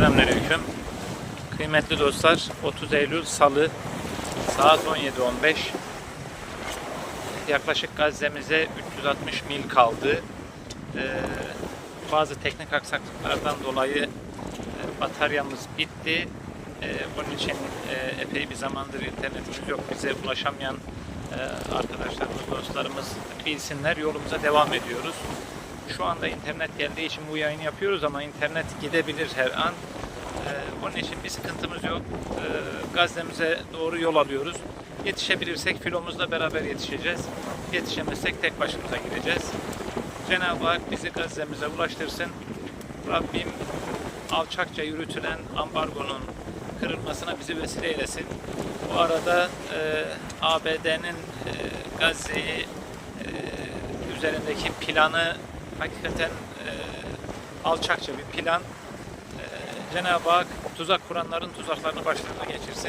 Selamünaleyküm. Kıymetli dostlar, 30 Eylül Salı saat 17.15. Yaklaşık Gazze'mize 360 mil kaldı. Ee, bazı teknik aksaklıklardan dolayı e, bataryamız bitti. Ee, bunun için e, epey bir zamandır internetimiz yok. Bize ulaşamayan e, arkadaşlarımız, dostlarımız bilsinler. Yolumuza devam ediyoruz. Şu anda internet geldiği için bu yayını yapıyoruz ama internet gidebilir her an. Ee, onun için bir sıkıntımız yok. Ee, Gazze'mize doğru yol alıyoruz. Yetişebilirsek filomuzla beraber yetişeceğiz. Yetişemezsek tek başımıza gideceğiz. Cenab-ı Hak bizi Gazze'mize ulaştırsın. Rabbim alçakça yürütülen ambargonun kırılmasına bizi vesile eylesin. Bu arada e, ABD'nin e, Gazze'yi e, üzerindeki planı hakikaten e, alçakça bir plan. E, Cenab-ı Hak tuzak kuranların tuzaklarını başlarına geçirsin.